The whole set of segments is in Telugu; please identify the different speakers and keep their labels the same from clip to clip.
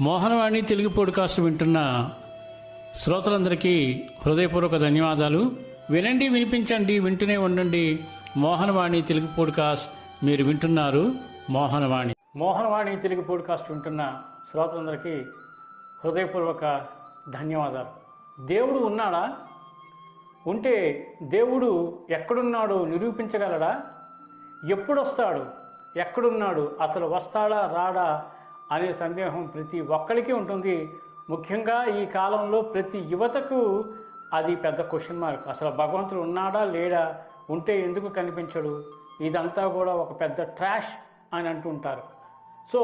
Speaker 1: మోహనవాణి తెలుగు పోడ్కాస్ట్ వింటున్న శ్రోతలందరికీ హృదయపూర్వక ధన్యవాదాలు. వినండి వినిపించండి వింటూనే ఉండండి. మోహనవాణి తెలుగు పోడ్కాస్ట్ మీరు వింటున్నారు మోహనవాణి. మోహనవాణి తెలుగు పోడ్కాస్ట్ వింటున్న శ్రోతలందరికీ హృదయపూర్వక ధన్యవాదాలు. దేవుడు ఉన్నాడా? ఉంటే దేవుడు ఎక్కడున్నాడో నిరూపించగలడా? ఎప్పుడొస్తాడు? ఎక్కడున్నాడు? అసలు వస్తాడా రాడా? అనే సందేహం ప్రతి ఒక్కరికి ఉంటుంది. ముఖ్యంగా ఈ కాలంలో ప్రతి యువతకు అది పెద్ద క్వశ్చన్ మార్క్ అసలు భగవంతుడు ఉన్నాడా లేడా ఉంటే ఎందుకు కనిపించడు? ఇదంతా కూడా ఒక పెద్ద ట్రాష్ అని అంటుంటారు సో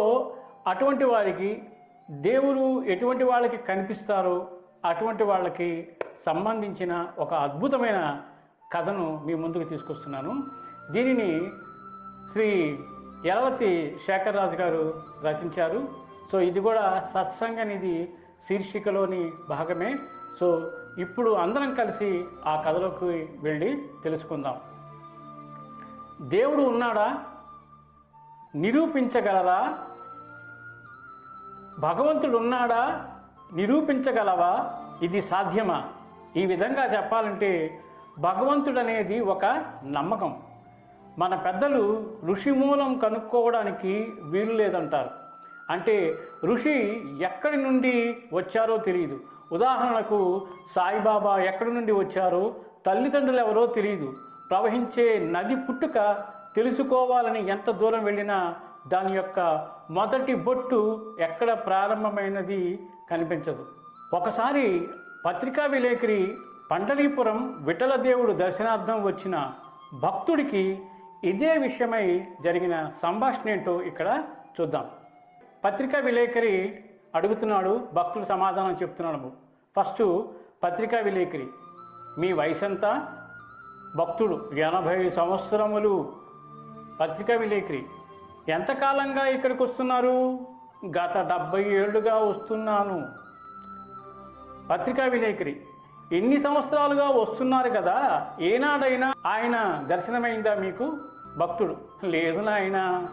Speaker 1: అటువంటి వారికి దేవుడు ఎటువంటి వాళ్ళకి కనిపిస్తారో అటువంటి వాళ్ళకి సంబంధించిన ఒక అద్భుతమైన కథను మీ ముందుకు తీసుకొస్తున్నాను. దీనిని శ్రీ యలవతి శేఖర్ రాజు గారు రచించారు. సో ఇది కూడా సత్సంగ నిధి శీర్షికలోని భాగమే. సో ఇప్పుడు అందరం కలిసి ఆ కథలోకి వెళ్ళి తెలుసుకుందాం. దేవుడు ఉన్నాడా? నిరూపించగలరా? భగవంతుడు ఉన్నాడా? నిరూపించగలవా? ఇది సాధ్యమా? ఈ విధంగా చెప్పాలంటే భగవంతుడు అనేది ఒక నమ్మకం. మన పెద్దలు ఋషి మూలం కనుక్కోవడానికి వీలు లేదంటారు. అంటే ఋషి ఎక్కడి నుండి వచ్చారో తెలియదు ఉదాహరణకు సాయిబాబా ఎక్కడి నుండి వచ్చారో తల్లిదండ్రులు ఎవరో తెలియదు ప్రవహించే నది పుట్టుక తెలుసుకోవాలని ఎంత దూరం వెళ్ళినా దాని యొక్క మొదటి బొట్టు ఎక్కడ ప్రారంభమైనది కనిపించదు. ఒకసారి పత్రికా విలేకరి పండరీపురం విఠలదేవుడు దర్శనార్థం వచ్చిన భక్తుడికి ఇదే విషయమై జరిగిన సంభాషణ ఏంటో ఇక్కడ చూద్దాం. పత్రికా విలేకరి అడుగుతున్నాడు భక్తులు సమాధానం చెప్తున్నాడు. ఫస్ట్ పత్రికా విలేకరి మీ వయసు ఎంత భక్తుడు ఎనభై సంవత్సరములు. పత్రికా విలేకరి ఎంతకాలంగా ఇక్కడికి వస్తున్నారు? గత డెబ్బై ఏళ్ళుగా వస్తున్నాను. పత్రికా విలేకరి ఎన్ని సంవత్సరాలుగా వస్తున్నారు కదా ఏనాడైనా ఆయన దర్శనమైందా మీకు? భక్తుడు. లేదు నాయన.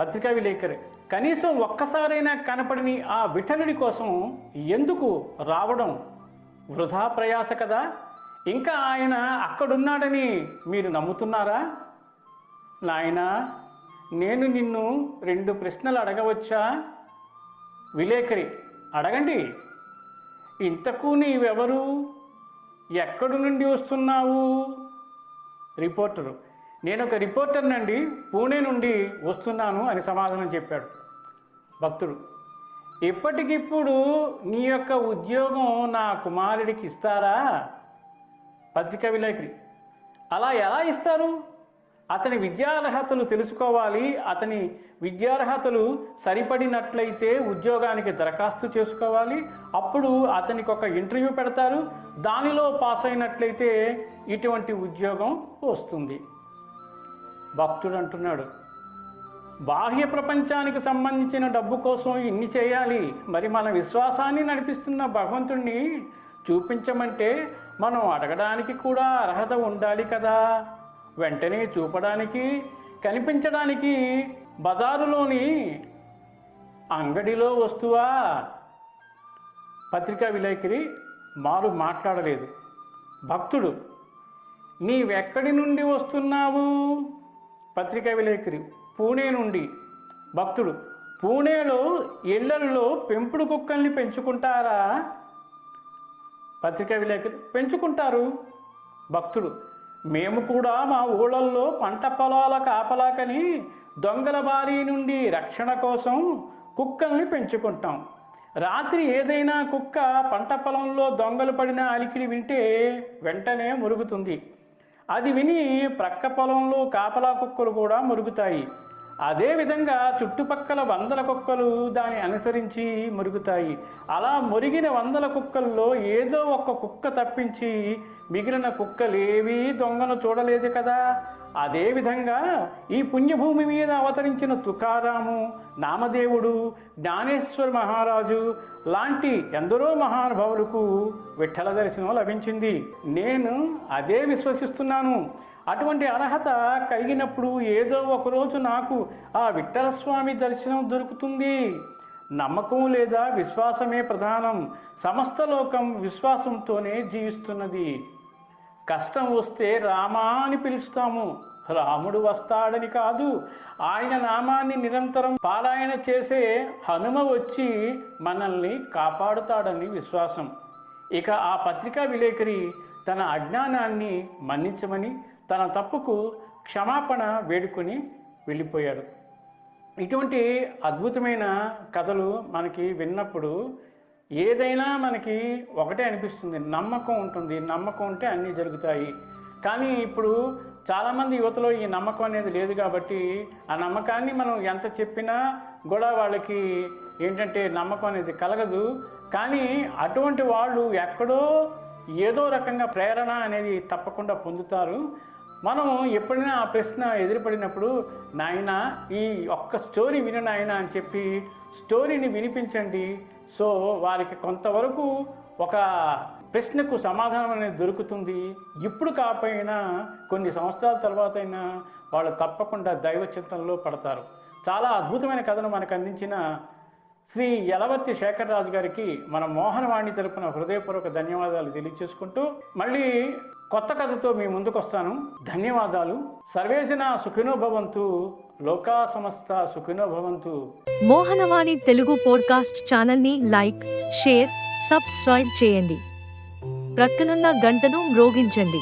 Speaker 1: పత్రికా విలేకరి. కనీసం ఒక్కసారైనా కనపడిని ఆ విఠలుడి కోసం ఎందుకు రావడం వృధా ప్రయాస కదా? ఇంకా ఆయన అక్కడున్నాడని మీరు నమ్ముతున్నారా? నాయనా నేను నిన్ను రెండు ప్రశ్నలు అడగవచ్చా? విలేకరి అడగండి. ఇంతకు నీవెవరు? ఎక్కడి నుండి వస్తున్నావు? రిపోర్టరు నేను ఒక రిపోర్టర్నండి పూణే నుండి వస్తున్నాను అని సమాధానం చెప్పాడు భక్తుడు. ఇప్పటికిప్పుడు నీ యొక్క ఉద్యోగం నా కుమారుడికి ఇస్తారా? పత్రికా విలేకరి. అలా ఎలా ఇస్తారు? అతని విద్యార్హతలు తెలుసుకోవాలి. అతని విద్యార్హతలు సరిపడినట్లయితే ఉద్యోగానికి దరఖాస్తు చేసుకోవాలి. అప్పుడు అతనికి ఒక ఇంటర్వ్యూ పెడతారు. దానిలో పాస్ అయినట్లయితే ఇటువంటి ఉద్యోగం వస్తుంది. భక్తుడు అంటున్నాడు బాహ్య ప్రపంచానికి సంబంధించిన డబ్బు కోసం ఇన్ని చేయాలి. మరి మన విశ్వాసాన్ని నడిపిస్తున్న భగవంతుణ్ణి చూపించమంటే మనం అడగడానికి కూడా అర్హత ఉండాలి కదా. వెంటనే చూపడానికి కనిపించడానికి బజారులోని అంగడిలో వస్తువా? పత్రికా విలేకరి మారు మాట్లాడలేదు. భక్తుడు నీవెక్కడి నుండి వస్తున్నావు? పత్రికా విలేకరి పూణే నుండి భక్తుడు పూణేలో ఇళ్ళల్లో పెంపుడు కుక్కల్ని పెంచుకుంటారా? పత్రికా విలేకరి పెంచుకుంటారు. భక్తుడు మేము కూడా మా ఊళ్ళల్లో పంట పొలాల కాపలాకని దొంగల బారి నుండి రక్షణ కోసం కుక్కల్ని పెంచుకుంటాం. రాత్రి ఏదైనా కుక్క పంట పొలంలో దొంగలు పడిన అలికిడి వింటే వెంటనే మురుగుతుంది. అది విని ప్రక్క పొలంలో కాపలా కుక్కలు కూడా మురుగుతాయి. అదేవిధంగా చుట్టుపక్కల వందల కుక్కలు దాన్ని అనుసరించి మురుగుతాయి. అలా మురిగిన వందల కుక్కల్లో ఏదో ఒక కుక్క తప్పించి మిగిలిన కుక్కలేవీ దొంగను చూడలేదు కదా? అదేవిధంగా ఈ పుణ్యభూమి మీద అవతరించిన తుకారాము నామదేవుడు జ్ఞానేశ్వర మహారాజు లాంటి ఎందరో మహానుభావులకు విఠల దర్శనం లభించింది. నేను అదే విశ్వసిస్తున్నాను. అటువంటి అర్హత కలిగినప్పుడు ఏదో ఒకరోజు నాకు ఆ విఠల స్వామి దర్శనం దొరుకుతుంది. నమ్మకం లేదా విశ్వాసమే ప్రధానం. సమస్త లోకం విశ్వాసంతోనే జీవిస్తున్నది. కష్టం వస్తే రామా అని పిలుస్తాము. రాముడు వస్తాడని కాదు. ఆయన నామాన్ని నిరంతరం పారాయణ చేసే హనుమ వచ్చి మనల్ని కాపాడుతాడని విశ్వాసం. ఇక ఆ పత్రికా విలేకరి తన అజ్ఞానాన్ని మన్నించమని తన తప్పుకు క్షమాపణ వేడుకొని వెళ్ళిపోయాడు. ఇటువంటి అద్భుతమైన కథలు మనకి విన్నప్పుడు ఏదైనా మనకి ఒకటే అనిపిస్తుంది నమ్మకం ఉంటుంది. నమ్మకం ఉంటే అన్నీ జరుగుతాయి. కానీ ఇప్పుడు చాలామంది యువతలో ఈ నమ్మకం అనేది లేదు కాబట్టి ఆ నమ్మకాన్ని మనం ఎంత చెప్పినా కూడా వాళ్ళకి ఏంటంటే నమ్మకం అనేది కలగదు. కానీ అటువంటి వాళ్ళు ఎక్కడో ఏదో రకంగా ప్రేరణ అనేది తప్పకుండా పొందుతారు. మనం ఎప్పుడైనా ఆ ప్రశ్న ఎదురుపడినప్పుడు నాయన ఈ ఒక్క స్టోరీ విను నాయన అని చెప్పి స్టోరీని వినిపించండి. సో వారికి కొంతవరకు ఒక ప్రశ్నకు సమాధానం అనేది దొరుకుతుంది. ఇప్పుడు కాకపోయినా కొన్ని సంవత్సరాల తర్వాత అయినా వాళ్ళు తప్పకుండా దైవ చింతనలో పడతారు. చాలా అద్భుతమైన కథను మనకు అందించిన శ్రీ యలవత్తి శేఖరరాజు గారికి మన మోహనవాణి తరపున హృదయపూర్వక ధన్యవాదాలు తెలియచేసుకుంటూ మళ్ళీ కొత్త కథతో మీ ముందుకు వస్తాను ధన్యవాదాలు. సర్వేజన సుఖినో భవంతు. లోకా సమస్త సుఖినో భవంతు.
Speaker 2: మోహనవాణి తెలుగు పోడ్కాస్ట్ ఛానల్ని లైక్ షేర్ సబ్స్క్రైబ్ చేయండి. ప్రక్కనున్న గంటను మ్రోగించండి.